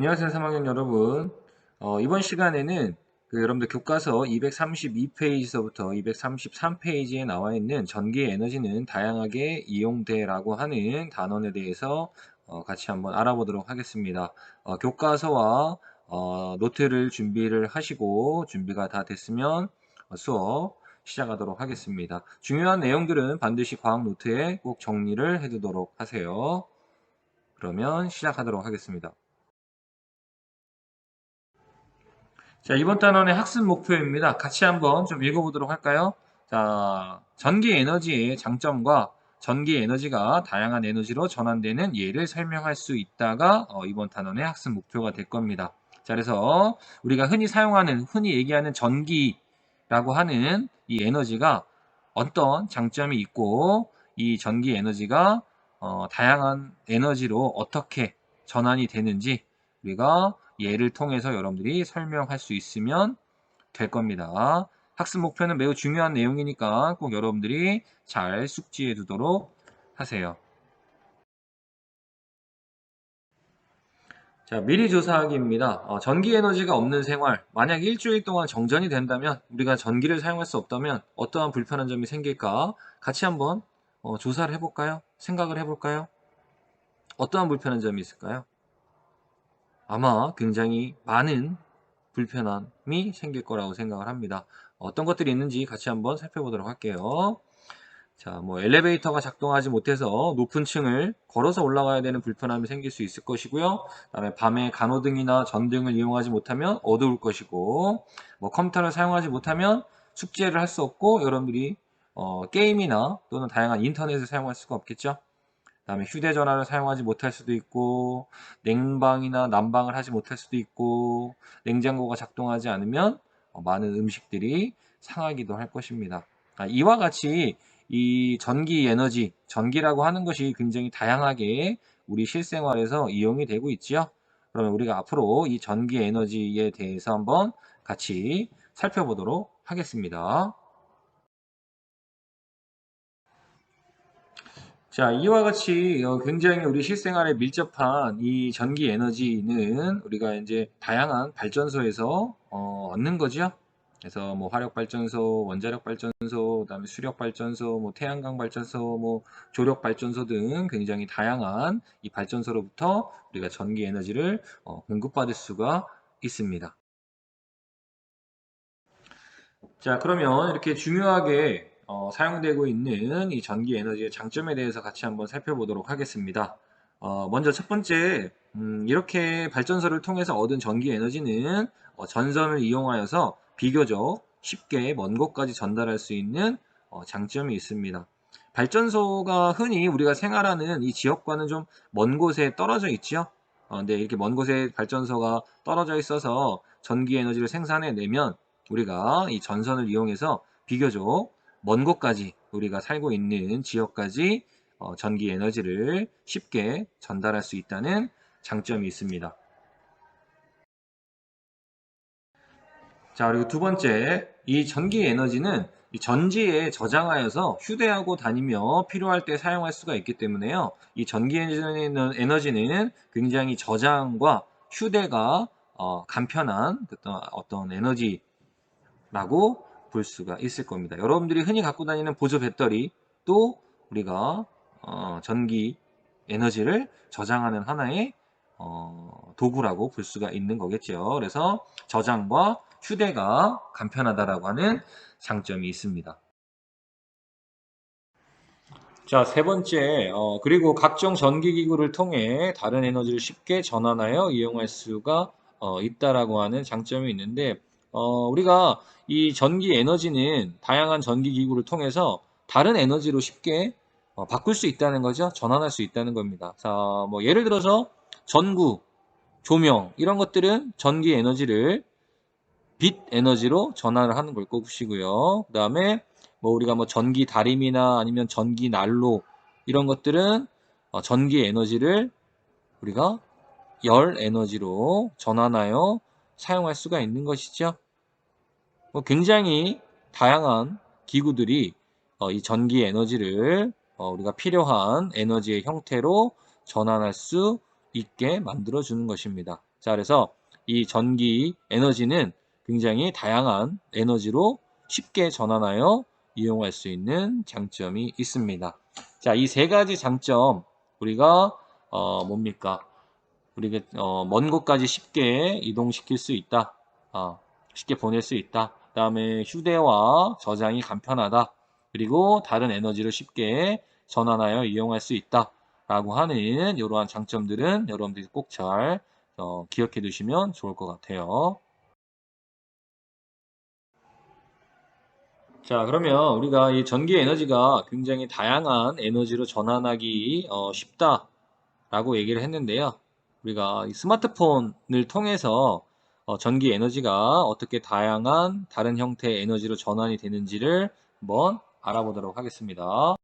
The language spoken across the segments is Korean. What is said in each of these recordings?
안녕하세요, 3학년 여러분. 어, 이번 시간에는 그 여러분들 교과서 232페이지서부터 233페이지에 나와 있는 전기 에너지는 다양하게 이용돼 라고 하는 단원에 대해서 어, 같이 한번 알아보도록 하겠습니다. 어, 교과서와 어, 노트를 준비를 하시고 준비가 다 됐으면 어, 수업 시작하도록 하겠습니다. 중요한 내용들은 반드시 과학 노트에 꼭 정리를 해두도록 하세요. 그러면 시작하도록 하겠습니다. 자, 이번 단원의 학습 목표입니다. 같이 한번 좀 읽어보도록 할까요? 자, 전기 에너지의 장점과 전기 에너지가 다양한 에너지로 전환되는 예를 설명할 수 있다가 어, 이번 단원의 학습 목표가 될 겁니다. 자, 그래서 우리가 흔히 사용하는, 흔히 얘기하는 전기라고 하는 이 에너지가 어떤 장점이 있고 이 전기 에너지가 어, 다양한 에너지로 어떻게 전환이 되는지 우리가 예를 통해서 여러분들이 설명할 수 있으면 될 겁니다. 학습 목표는 매우 중요한 내용이니까 꼭 여러분들이 잘 숙지해 두도록 하세요. 자, 미리 조사하기입니다. 어, 전기 에너지가 없는 생활. 만약 일주일 동안 정전이 된다면, 우리가 전기를 사용할 수 없다면 어떠한 불편한 점이 생길까? 같이 한번 어, 조사를 해볼까요? 생각을 해볼까요? 어떠한 불편한 점이 있을까요? 아마 굉장히 많은 불편함이 생길 거라고 생각을 합니다. 어떤 것들이 있는지 같이 한번 살펴보도록 할게요. 자, 뭐 엘리베이터가 작동하지 못해서 높은 층을 걸어서 올라가야 되는 불편함이 생길 수 있을 것이고요. 그다음에 밤에 간호등이나 전등을 이용하지 못하면 어두울 것이고, 뭐 컴퓨터를 사용하지 못하면 숙제를 할 수 없고 여러분들이 어, 게임이나 또는 다양한 인터넷을 사용할 수가 없겠죠. 그다음에 휴대전화를 사용하지 못할 수도 있고, 냉방이나 난방을 하지 못할 수도 있고, 냉장고가 작동하지 않으면 어, 많은 음식들이 상하기도 할 것입니다. 아, 이와 같이 이 전기 에너지, 전기라고 하는 것이 굉장히 다양하게 우리 실생활에서 이용이 되고 있지요. 그러면 우리가 앞으로 이 전기 에너지에 대해서 한번 같이 살펴보도록 하겠습니다. 자, 이와 같이 어, 굉장히 우리 실생활에 밀접한 이 전기 에너지는 우리가 이제 다양한 발전소에서 어, 얻는 거죠. 그래서 뭐 화력 발전소, 원자력 발전소, 그다음에 수력 발전소, 뭐 태양광 발전소, 뭐 조력 발전소 등 굉장히 다양한 이 발전소로부터 우리가 전기 에너지를 어, 공급받을 수가 있습니다. 자, 그러면 이렇게 중요하게 어, 사용되고 있는 이 전기 에너지의 장점에 대해서 같이 한번 살펴보도록 하겠습니다. 어, 먼저 첫 번째, 음, 이렇게 발전소를 통해서 얻은 전기 에너지는 어, 전선을 이용하여서 비교적 쉽게 먼 곳까지 전달할 수 있는 어, 장점이 있습니다. 발전소가 흔히 우리가 생활하는 이 지역과는 좀 먼 곳에 떨어져 있지요. 어, 근데 이렇게 먼 곳에 발전소가 떨어져 있어서 전기 에너지를 생산해내면 우리가 이 전선을 이용해서 비교적 먼 곳까지 우리가 살고 있는 지역까지 어, 전기 에너지를 쉽게 전달할 수 있다는 장점이 있습니다. 자, 그리고 두 번째, 이 전기 에너지는 이 전지에 저장하여서 휴대하고 다니며 필요할 때 사용할 수가 있기 때문에요. 이 전기 에너지는 굉장히 저장과 휴대가 어, 간편한 어떤, 어떤 에너지라고 볼 수가 있을 겁니다. 여러분들이 흔히 갖고 다니는 보조 배터리 또 우리가 어, 전기 에너지를 저장하는 하나의 어, 도구라고 볼 수가 있는 거겠죠. 그래서 저장과 휴대가 간편하다라고 하는 장점이 있습니다. 자, 세 번째, 어, 그리고 각종 전기기구를 통해 다른 에너지를 쉽게 전환하여 이용할 수가 어, 있다라고 하는 장점이 있는데, 어, 우리가 이 전기 에너지는 다양한 전기 기구를 통해서 다른 에너지로 쉽게 어, 바꿀 수 있다는 거죠. 전환할 수 있다는 겁니다. 자, 뭐 예를 들어서 전구, 조명 이런 것들은 전기 에너지를 빛 에너지로 전환을 하는 걸 것이고요. 그 다음에 뭐 우리가 뭐 전기 다림이나 아니면 전기 난로 이런 것들은 어, 전기 에너지를 우리가 열 에너지로 전환하여 사용할 수가 있는 것이죠. 뭐 굉장히 다양한 기구들이 어, 이 전기 에너지를 어, 우리가 필요한 에너지의 형태로 전환할 수 있게 만들어 주는 것입니다. 자, 그래서 이 전기 에너지는 굉장히 다양한 에너지로 쉽게 전환하여 이용할 수 있는 장점이 있습니다. 자, 이 세 가지 장점 우리가 어, 뭡니까? 우리가 어, 먼 곳까지 쉽게 이동시킬 수 있다. 어, 쉽게 보낼 수 있다. 그 다음에 휴대와 저장이 간편하다. 그리고 다른 에너지를 쉽게 전환하여 이용할 수 있다. 라고 하는 이러한 장점들은 여러분들이 꼭잘 어, 기억해 두시면 좋을 것 같아요. 자, 그러면 우리가 이 전기 에너지가 굉장히 다양한 에너지로 전환하기 어, 쉽다 라고 얘기를 했는데요. 우리가 이 스마트폰을 통해서 어, 전기 에너지가 어떻게 다양한 다른 형태의 에너지로 전환이 되는지를 한번 알아보도록 하겠습니다.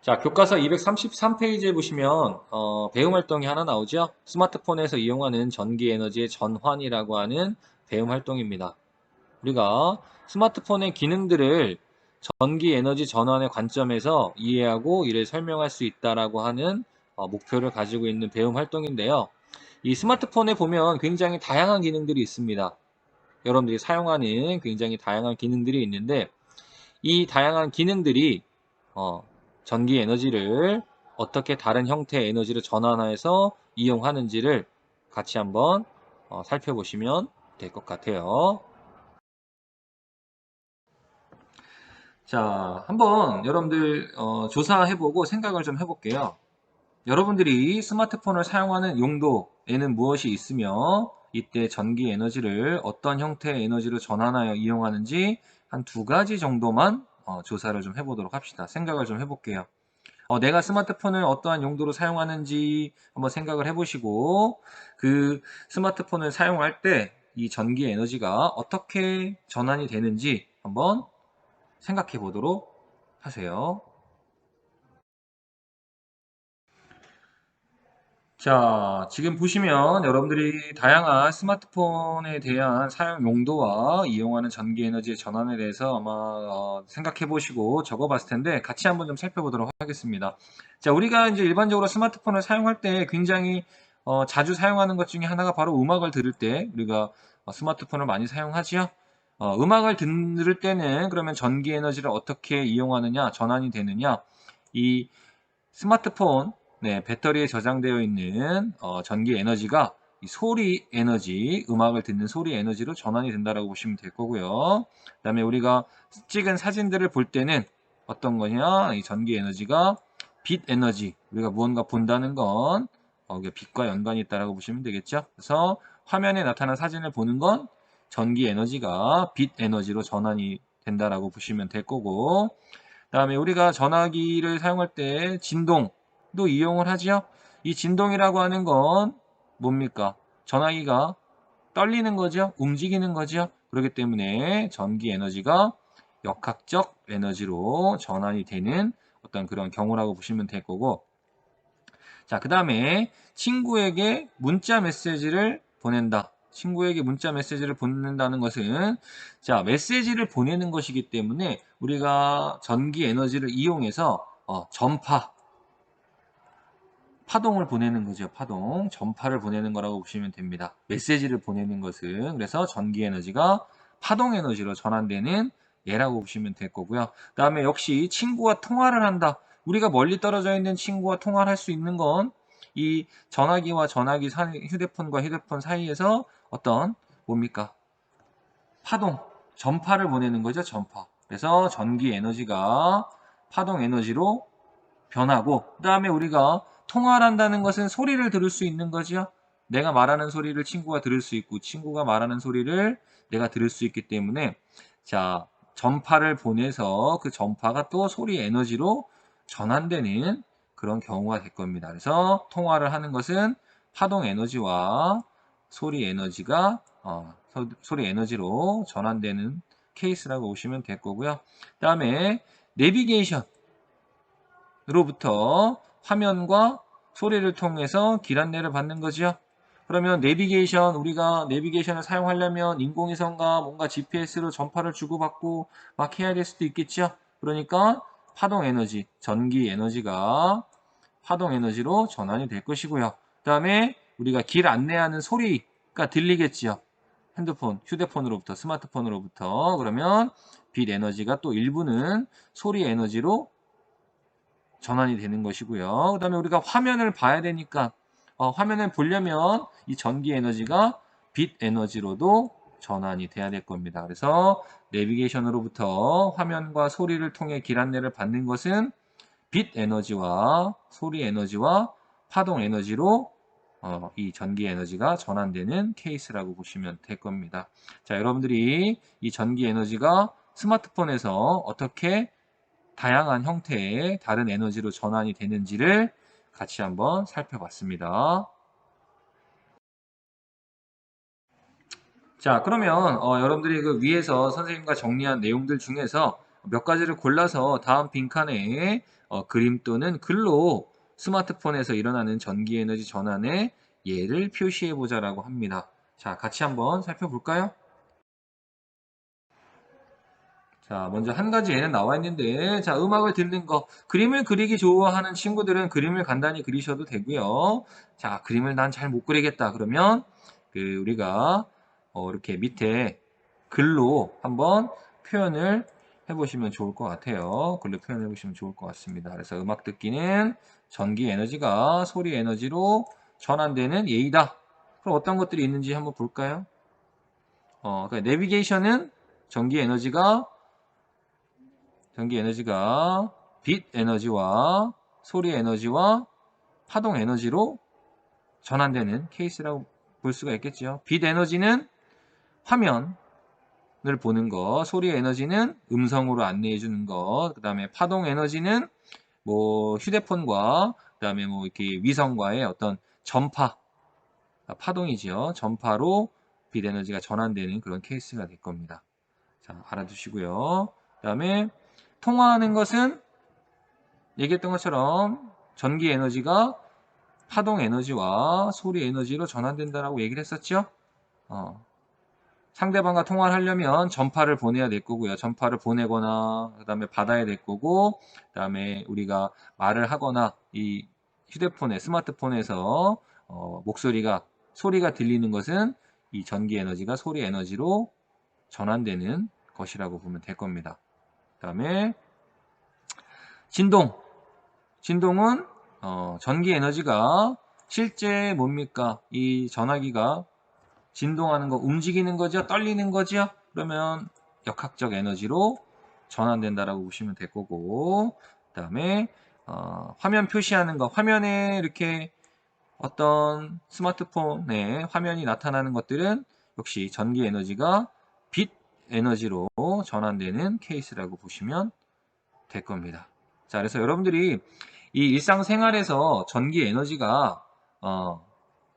자, 교과서 233페이지에 보시면 어, 배움 활동이 하나 나오죠. 스마트폰에서 이용하는 전기 에너지의 전환이라고 하는 배움 활동입니다. 우리가 스마트폰의 기능들을 전기 에너지 전환의 관점에서 이해하고 이를 설명할 수 있다라고 하는 어, 목표를 가지고 있는 배움 활동인데요. 이 스마트폰에 보면 굉장히 다양한 기능들이 있습니다. 여러분들이 사용하는 굉장히 다양한 기능들이 있는데 이 다양한 기능들이 어, 전기 에너지를 어떻게 다른 형태의 에너지로 전환해서 이용하는지를 같이 한번 어, 살펴보시면 될 것 같아요. 자, 한번 여러분들 어, 조사해보고 생각을 좀 해볼게요. 여러분들이 스마트폰을 사용하는 용도에는 무엇이 있으며 이때 전기 에너지를 어떤 형태의 에너지로 전환하여 이용하는지 한 두 가지 정도만 어, 조사를 좀 해보도록 합시다. 생각을 좀 해볼게요. 어, 내가 스마트폰을 어떠한 용도로 사용하는지 한번 생각을 해보시고 그 스마트폰을 사용할 때 이 전기 에너지가 어떻게 전환이 되는지 한번 생각해 보도록 하세요. 자, 지금 보시면 여러분들이 다양한 스마트폰에 대한 사용 용도와 이용하는 전기 에너지의 전환에 대해서 아마 어, 생각해 보시고 적어 봤을 텐데 같이 한번 좀 살펴보도록 하겠습니다. 자, 우리가 이제 일반적으로 스마트폰을 사용할 때 굉장히 어, 자주 사용하는 것 중에 하나가 바로 음악을 들을 때 우리가 어, 스마트폰을 많이 사용하지요. 어, 음악을 들을 때는 그러면 전기 에너지를 어떻게 이용하느냐, 전환이 되느냐, 이 스마트폰 네, 배터리에 저장되어 있는 어, 전기 에너지가 소리 에너지, 음악을 듣는 소리 에너지로 전환이 된다라고 보시면 될 거고요. 그 다음에 우리가 찍은 사진들을 볼 때는 어떤 거냐, 이 전기 에너지가 빛 에너지, 우리가 무언가 본다는 건 어, 빛과 연관이 있다라고 보시면 되겠죠. 그래서 화면에 나타난 사진을 보는 건 전기 에너지가 빛 에너지로 전환이 된다라고 보시면 될 거고, 그 다음에 우리가 전화기를 사용할 때 진동, 도 이용을 하지요. 이 진동이라고 하는 건 뭡니까? 전화기가 떨리는 거죠. 움직이는 거죠. 그렇기 때문에 전기 에너지가 역학적 에너지로 전환이 되는 어떤 그런 경우라고 보시면 될 거고 자, 그 다음에 친구에게 문자 메시지를 보낸다. 친구에게 문자 메시지를 보낸다는 것은 자, 메시지를 보내는 것이기 때문에 우리가 전기 에너지를 이용해서 어, 전파, 파동을 보내는 거죠. 파동. 전파를 보내는 거라고 보시면 됩니다. 메시지를 보내는 것은 그래서 전기 에너지가 파동 에너지로 전환되는 예라고 보시면 될 거고요. 그 다음에 역시 친구와 통화를 한다. 우리가 멀리 떨어져 있는 친구와 통화를 할 수 있는 건 이 전화기와 전화기 휴대폰과 휴대폰 사이에서 어떤 뭡니까? 파동, 전파를 보내는 거죠. 전파. 그래서 전기 에너지가 파동 에너지로 변하고 그 다음에 우리가 통화를 한다는 것은 소리를 들을 수 있는 거죠. 내가 말하는 소리를 친구가 들을 수 있고 친구가 말하는 소리를 내가 들을 수 있기 때문에 자 전파를 보내서 그 전파가 또 소리 에너지로 전환되는 그런 경우가 될 겁니다. 그래서 통화를 하는 것은 파동 에너지와 소리 에너지가 어, 소리 에너지로 전환되는 케이스라고 보시면 될 거고요. 그 다음에 내비게이션으로부터 화면과 소리를 통해서 길 안내를 받는 거죠. 그러면 내비게이션 우리가 내비게이션을 사용하려면 인공위성과 뭔가 GPS로 전파를 주고받고 막 해야 될 수도 있겠죠. 그러니까 파동 에너지, 전기 에너지가 파동 에너지로 전환이 될 것이고요. 그 다음에 우리가 길 안내하는 소리가 들리겠지요. 핸드폰, 휴대폰으로부터 스마트폰으로부터 그러면 빛 에너지가 또 일부는 소리 에너지로 전환이 되는 것이고요. 그 다음에 우리가 화면을 봐야 되니까 어, 화면을 보려면 이 전기 에너지가 빛 에너지로도 전환이 돼야 될 겁니다. 그래서 내비게이션으로부터 화면과 소리를 통해 길 안내를 받는 것은 빛 에너지와 소리 에너지와 파동 에너지로 어, 이 전기 에너지가 전환되는 케이스라고 보시면 될 겁니다. 자, 여러분들이 이 전기 에너지가 스마트폰에서 어떻게 다양한 형태의 다른 에너지로 전환이 되는지를 같이 한번 살펴봤습니다. 자, 그러면 어, 여러분들이 그 위에서 선생님과 정리한 내용들 중에서 몇 가지를 골라서 다음 빈칸에 어, 그림 또는 글로 스마트폰에서 일어나는 전기 에너지 전환의 예를 표시해 보자라고 합니다. 자, 같이 한번 살펴볼까요? 자, 먼저 한 가지 예는 나와 있는데, 자, 음악을 듣는 거. 그림을 그리기 좋아하는 친구들은 그림을 간단히 그리셔도 되고요. 자, 그림을 난 잘 못 그리겠다. 그러면, 그, 우리가, 어, 이렇게 밑에 글로 한번 표현을 해보시면 좋을 것 같아요. 글로 표현해 보시면 좋을 것 같습니다. 그래서 음악 듣기는 전기 에너지가 소리 에너지로 전환되는 예이다. 그럼 어떤 것들이 있는지 한번 볼까요? 어, 그러니까 내비게이션은 전기 에너지가 전기 에너지가 빛 에너지와 소리 에너지와 파동 에너지로 전환되는 케이스라고 볼 수가 있겠죠. 빛 에너지는 화면을 보는 것, 소리 에너지는 음성으로 안내해 주는 것, 그 다음에 파동 에너지는 뭐 휴대폰과 그 다음에 뭐 이렇게 위성과의 어떤 전파, 파동이죠. 전파로 빛 에너지가 전환되는 그런 케이스가 될 겁니다. 자, 알아두시고요. 그 다음에 통화하는 것은 얘기했던 것처럼 전기 에너지가 파동 에너지와 소리 에너지로 전환된다라고 얘기를 했었죠. 어. 상대방과 통화를 하려면 전파를 보내야 될 거고요. 전파를 보내거나 그 다음에 받아야 될 거고 그 다음에 우리가 말을 하거나 이 휴대폰에 스마트폰에서 어, 목소리가 소리가 들리는 것은 이 전기 에너지가 소리 에너지로 전환되는 것이라고 보면 될 겁니다. 그 다음에 진동. 진동은 어, 전기 에너지가 실제 뭡니까? 이 전화기가 진동하는 거, 움직이는 거죠? 떨리는 거죠? 그러면 역학적 에너지로 전환된다라고 보시면 될 거고 그 다음에 어, 화면 표시하는 거 화면에 이렇게 어떤 스마트폰에 화면이 나타나는 것들은 역시 전기 에너지가 빛 에너지로 전환되는 케이스라고 보시면 될 겁니다. 자, 그래서 여러분들이 이 일상생활에서 전기 에너지가 어,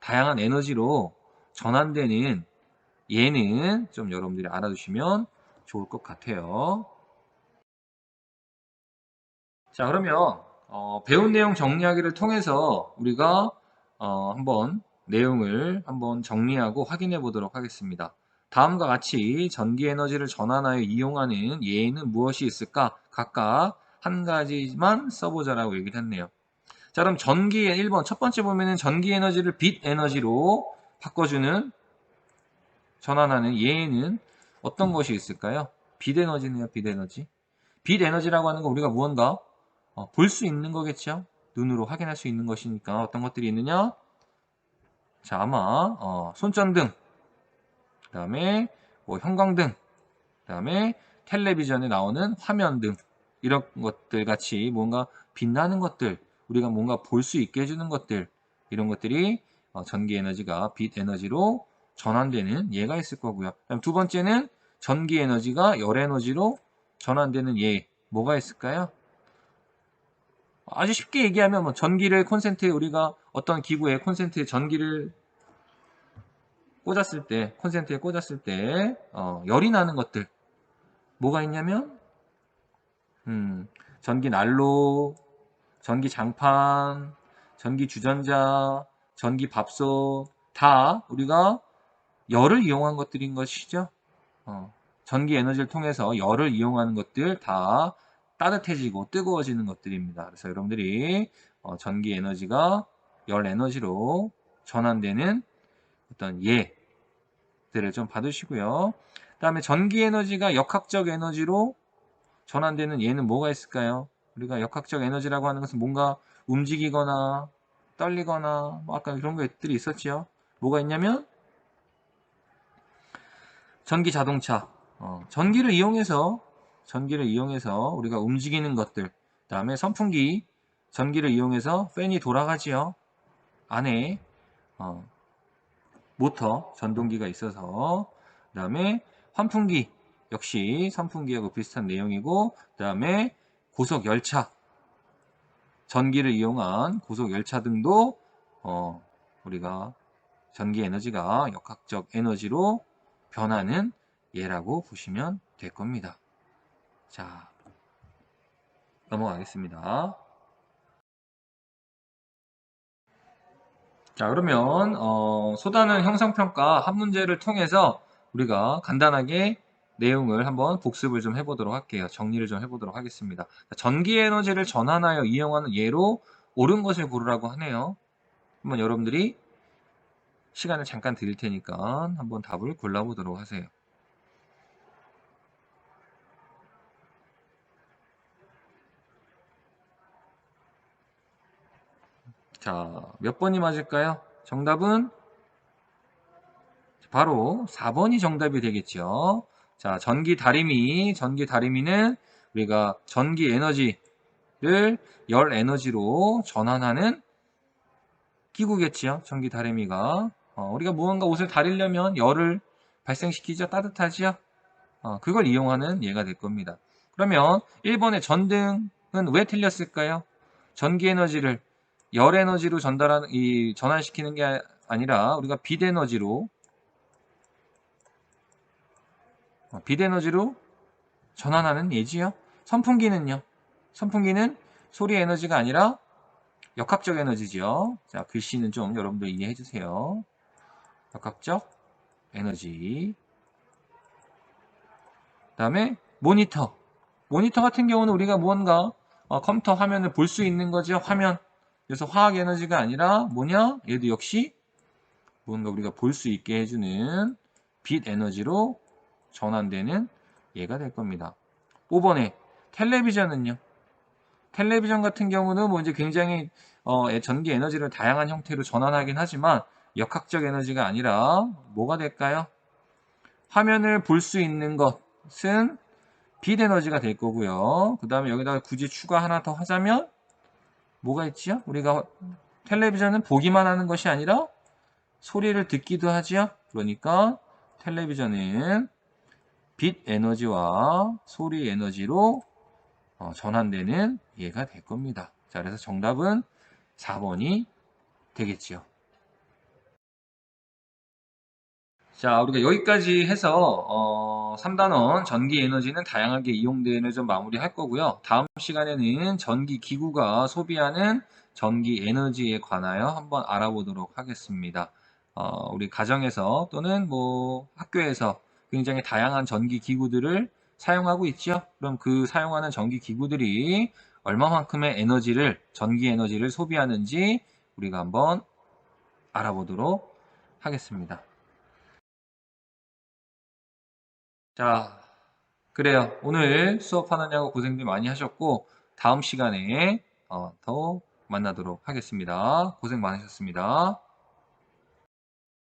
다양한 에너지로 전환되는 예는 좀 여러분들이 알아두시면 좋을 것 같아요. 자, 그러면 어, 배운 내용 정리하기를 통해서 우리가 어, 한번 내용을 한번 정리하고 확인해 보도록 하겠습니다. 다음과 같이 전기 에너지를 전환하여 이용하는 예는 무엇이 있을까? 각각 한 가지만 써보자라고 얘기를 했네요. 자, 그럼 전기 1번 첫 번째 보면은 전기 에너지를 빛 에너지로 바꿔주는 전환하는 예는 어떤 것이 있을까요? 빛 에너지네요, 빛 에너지. 빛 에너지라고 하는 거 우리가 무언가 어, 볼 수 있는 거겠죠? 눈으로 확인할 수 있는 것이니까 어떤 것들이 있느냐? 자, 아마 어, 손전등, 그 다음에 뭐 형광등, 그 다음에 텔레비전에 나오는 화면 등 이런 것들 같이 뭔가 빛나는 것들 우리가 뭔가 볼 수 있게 해주는 것들 이런 것들이 어, 전기 에너지가 빛 에너지로 전환되는 예가 있을 거고요. 두 번째는 전기 에너지가 열 에너지로 전환되는 예 뭐가 있을까요? 아주 쉽게 얘기하면 뭐 전기를 콘센트에 우리가 어떤 기구에 콘센트에 전기를 꽂았을 때, 콘센트에 꽂았을 때, 어, 열이 나는 것들. 뭐가 있냐면, 음, 전기 난로, 전기 장판, 전기 주전자, 전기 밥솥, 다 우리가 열을 이용한 것들인 것이죠. 어, 전기 에너지를 통해서 열을 이용하는 것들 다 따뜻해지고 뜨거워지는 것들입니다. 그래서 여러분들이 어, 전기 에너지가 열 에너지로 전환되는 어떤 예들을 좀 받으시고요. 그 다음에 전기 에너지가 역학적 에너지로 전환되는 예는 뭐가 있을까요? 우리가 역학적 에너지라고 하는 것은 뭔가 움직이거나 떨리거나 뭐 아까 그런 것들이 있었죠. 뭐가 있냐면 전기 자동차, 어, 전기를 이용해서 전기를 이용해서 우리가 움직이는 것들, 그다음에 선풍기, 전기를 이용해서 팬이 돌아가지요. 안에 어, 모터, 전동기가 있어서 그 다음에 환풍기 역시 선풍기하고 비슷한 내용이고 그 다음에 고속 열차 전기를 이용한 고속 열차 등도 어, 우리가 전기 에너지가 역학적 에너지로 변하는 예라고 보시면 될 겁니다. 자, 넘어가겠습니다. 자, 그러면 어, 소단은 형성평가 한 문제를 통해서 우리가 간단하게 내용을 한번 복습을 좀 해보도록 할게요. 정리를 좀 해보도록 하겠습니다. 전기 에너지를 전환하여 이용하는 예로 옳은 것을 고르라고 하네요. 한번 여러분들이 시간을 잠깐 드릴 테니까 한번 답을 골라보도록 하세요. 자, 몇 번이 맞을까요? 정답은 바로 4번이 정답이 되겠죠. 자, 전기 다리미, 전기 다리미는 우리가 전기 에너지를 열 에너지로 전환하는 기구겠지요. 전기 다리미가. 어, 우리가 무언가 옷을 다리려면 열을 발생시키죠. 따뜻하지요. 어, 그걸 이용하는 예가 될 겁니다. 그러면 1번의 전등은 왜 틀렸을까요? 전기 에너지를 열 에너지로 전달하는 이 전환시키는 게 아니라 우리가 빛 에너지로 어, 빛 에너지로 전환하는 예지요. 선풍기는요. 선풍기는 소리 에너지가 아니라 역학적 에너지지요. 자, 글씨는 좀 여러분들 이해해 주세요. 역학적 에너지. 그 다음에 모니터. 모니터 같은 경우는 우리가 무언가 어, 컴퓨터 화면을 볼 수 있는 거죠. 화면. 그래서 화학 에너지가 아니라 뭐냐? 얘도 역시 뭔가 우리가 볼 수 있게 해주는 빛 에너지로 전환되는 예가 될 겁니다. 5번에 텔레비전은요. 텔레비전 같은 경우는 뭐 이제 굉장히 어, 전기 에너지를 다양한 형태로 전환하긴 하지만 역학적 에너지가 아니라 뭐가 될까요? 화면을 볼 수 있는 것은 빛 에너지가 될 거고요. 그 다음에 여기다가 굳이 추가 하나 더 하자면 뭐가 있지요? 우리가 텔레비전은 보기만 하는 것이 아니라 소리를 듣기도 하지요. 그러니까 텔레비전은 빛 에너지와 소리 에너지로 어, 전환되는 예가 될 겁니다. 자, 그래서 정답은 4번이 되겠지요. 자, 우리가 여기까지 해서 어, 3단원 전기 에너지는 다양하게 이용되는 좀 마무리할 거고요. 다음 시간에는 전기 기구가 소비하는 전기 에너지에 관하여 한번 알아보도록 하겠습니다. 어, 우리 가정에서 또는 뭐 학교에서 굉장히 다양한 전기 기구들을 사용하고 있죠. 그럼 그 사용하는 전기 기구들이 얼마만큼의 에너지를 전기 에너지를 소비하는지 우리가 한번 알아보도록 하겠습니다. 자, 그래요. 오늘 수업하느냐고 고생들 많이 하셨고 다음 시간에 어, 더 만나도록 하겠습니다. 고생 많으셨습니다.